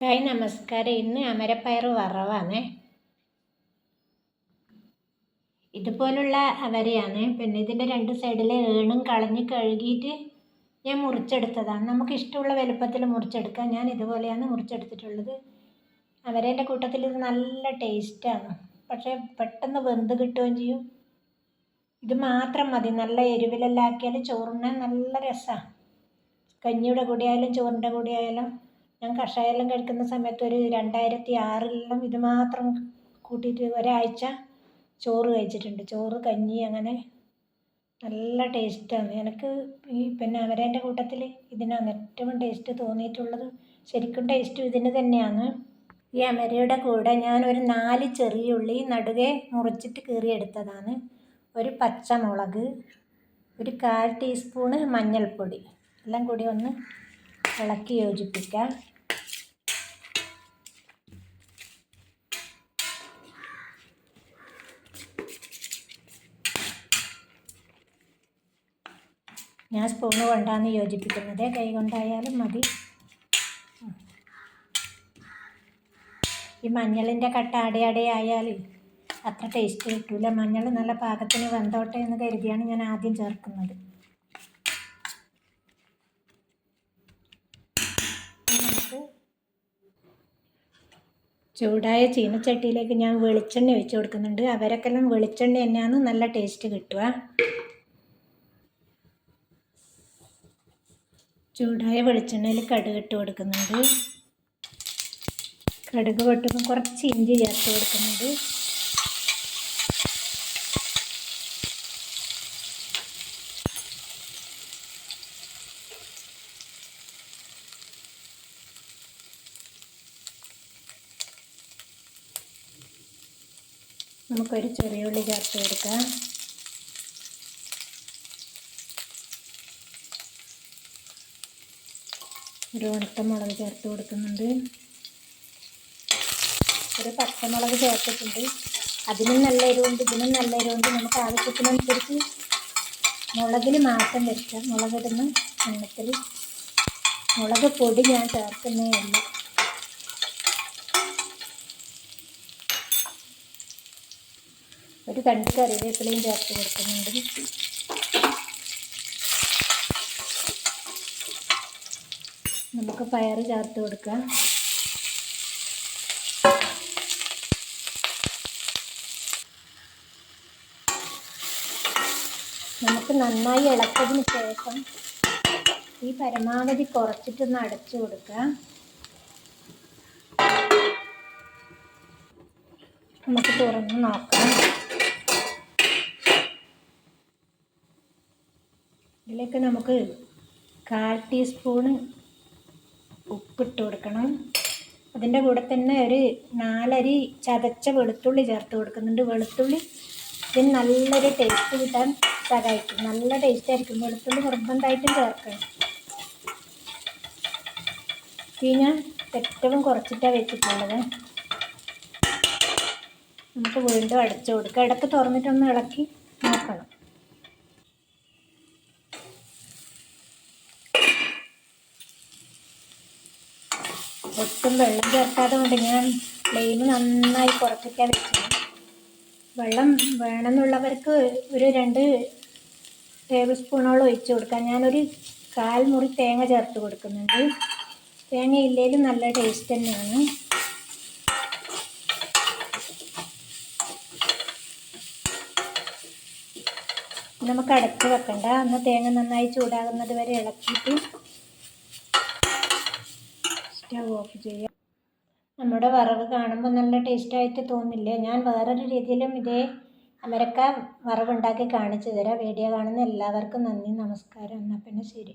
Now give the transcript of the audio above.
Hi നമസ്കാരം. ഇന്ന് അമരപ്പയർ വറവാണ്. ഇതുപോലുള്ള അവരയാണ് പിന്നെ ഇതിന്റെ രണ്ട് സൈഡിലെ ഏണും കളഞ്ഞ് കഴുകിയിട്ട് ഞാൻ മുറിച്ചെടുത്തതാണ്. നമുക്ക് ഇഷ്ടമുള്ള വലുപ്പത്തിൽ മുറിച്ചെടുക്കാം. ഞാൻ ഇതുപോലെയാണ് മുറിച്ചെടുത്തിട്ടുള്ളത്. അവരേന്റെ കൂട്ടത്തിൽ ഇത് നല്ല ടേസ്റ്റാണ്. പക്ഷേ പെട്ടെന്ന് വെന്ത് കിട്ടുകയും ചെയ്യും. ഇത് മാത്രം മതി. നല്ല എരിവിലെല്ലാം ആക്കിയാൽ ചോറിന് നല്ല രസമാണ് കഞ്ഞിയുടെ കൂടെ ആയാലും ചോറിന്റെ കൂടെ ആയാലും ഞാൻ കഷായമെല്ലാം കഴിക്കുന്ന സമയത്ത് ഒരു രണ്ടായിരത്തി ആറിലെല്ലാം ഇത് മാത്രം കൂട്ടിയിട്ട് ഒരാഴ്ച ചോറ് കഴിച്ചിട്ടുണ്ട്. ചോറ് കഞ്ഞി അങ്ങനെ നല്ല ടേസ്റ്റാണ്. എനിക്ക് ഈ പിന്നെ അവരേന്റെ കൂട്ടത്തിൽ ഇതിനാണ് ഏറ്റവും ടേസ്റ്റ് തോന്നിയിട്ടുള്ളത്. ശരിക്കും ടേസ്റ്റ് ഇതിന് തന്നെയാണ്. ഈ അമരയുടെ കൂടെ ഞാൻ ഒരു നാല് ചെറിയ ഉള്ളി നടുകെ മുറിച്ചിട്ട് കീറിയെടുത്തതാണ്. ഒരു പച്ചമുളക് ഒരു കാൽ ടീസ്പൂണ് മഞ്ഞൾപ്പൊടി. എല്ലാം കൂടി ഒന്ന് ഇളക്കി യോജിപ്പിക്കാം. ഞാൻ സ്പൂണ് കൊണ്ടാണ് യോജിപ്പിക്കുന്നത്. കൈ കൊണ്ടായാലും മതി. ഈ മഞ്ഞളിന്റെ കട്ട അടയടെ അത്ര ടേസ്റ്റ് കിട്ടില്ല മഞ്ഞൾ നല്ല പാകത്തിന് വെന്തോട്ടെ എന്ന് കരുതിയാണ് ഞാൻ ആദ്യം ചേർക്കുന്നത്. നമുക്ക് ചൂടായ ചീനച്ചട്ടിയിലേക്ക് ഞാൻ വെളിച്ചെണ്ണ ഒഴിച്ച് കൊടുക്കുന്നുണ്ട്. അവരൊക്കെല്ലാം വെളിച്ചെണ്ണ തന്നെയാണ് നല്ല ടേസ്റ്റ് കിട്ടുക. ചൂടായ വെളിച്ചെണ്ണയിൽ കടുക് ഇട്ട് കൊടുക്കുന്നുണ്ട്. കടുക് പൊട്ടുമ്പോൾ കുറച്ച് ഇഞ്ചി ചേർത്ത് കൊടുക്കുന്നുണ്ട്. നമുക്കൊരു ചെറിയ ഉള്ളി ചേർത്ത് കൊടുക്കാം. ഒരു ഉണക്കമുളക് ചേർത്ത് കൊടുക്കുന്നുണ്ട്. ഒരു പച്ചമുളക് ചേർത്തിട്ടുണ്ട്. അതിനും നല്ല എരിവുണ്ട് ഇതിനും നല്ല എരിവുണ്ട്. നമുക്ക് ആവശ്യത്തിനനുസരിച്ച് മുളകിൽ മാറ്റം വരുത്താം മുളകിടുന്ന എണ്ണത്തിൽ മുളക് പൊടി ഞാൻ ചേർക്കുന്നേ ഉള്ളൂ. ഒരു കണ്ട് കറിവേപ്പിലയും ചേർത്ത് കൊടുക്കുന്നുണ്ട്. നമുക്ക് പയർ ചേർത്ത് കൊടുക്കാം. നമുക്ക് നന്നായി ഇളക്കിയതിന് ശേഷം ഈ പരമാവധി കുറച്ചിട്ടൊന്ന് അടച്ചു കൊടുക്കാം. നമുക്ക് തുറന്ന് നോക്കാം. ഇതിലേക്ക് നമുക്ക് കാൽ ടീസ്പൂണ് ഉപ്പിട്ട് കൊടുക്കണം. അതിന്റെ കൂടെ തന്നെ ഒരു നാലരി ചതച്ച വെളുത്തുള്ളി ചേർത്ത് കൊടുക്കുന്നുണ്ട്. വെളുത്തുള്ളി ഇതിന് നല്ലൊരു ടേസ്റ്റ് കിട്ടാൻ സഹായിക്കും. നല്ല ടേസ്റ്റ് ആയിരിക്കും. വെളുത്തുള്ളി നിർബന്ധമായിട്ടും ചേർക്കണം. തീ ഞാൻ ഏറ്റവും കുറച്ചിട്ടാണ് വെച്ചിട്ടുള്ളത്. നമുക്ക് വീണ്ടും അടച്ചു കൊടുക്കുക ഇടയ്ക്ക് തുറന്നിട്ടൊന്ന് ഇളക്കി നോക്കണം. ഒട്ടും വെള്ളം ചേർക്കാതെ കൊണ്ട് ഞാൻ ഫ്ലെയിം നന്നായി കുറച്ചിട്ടാണ് വെച്ചത്. വെള്ളം വേണമെന്നുള്ളവർക്ക് ഒരു രണ്ട് ടേബിൾ സ്പൂണോളം ഒഴിച്ചു കൊടുക്കാം. ഞാനൊരു കാൽ മുറി തേങ്ങ ചേർത്ത് കൊടുക്കുന്നുണ്ട്. തേങ്ങ ഇല്ലെങ്കിലും നല്ല ടേസ്റ്റ് തന്നെയാണ്. നമുക്ക് അടച്ച് വെക്കണ്ട. അന്ന് തേങ്ങ നന്നായി ചൂടാകുന്നത് വരെ ഇളക്കിയിട്ട് സ്റ്റവ് ഓഫ് ചെയ്യാം. നമ്മുടെ വറവ് കാണുമ്പോൾ നല്ല ടേസ്റ്റായിട്ട് തോന്നില്ലേ? ഞാൻ വേറൊരു രീതിയിലും ഇതേ അമരക്ക വറവുണ്ടാക്കി കാണിച്ചു തരാം. വീഡിയോ കാണുന്ന എല്ലാവർക്കും നന്ദി നമസ്കാരം. എന്നാൽ പിന്നെ ശരി.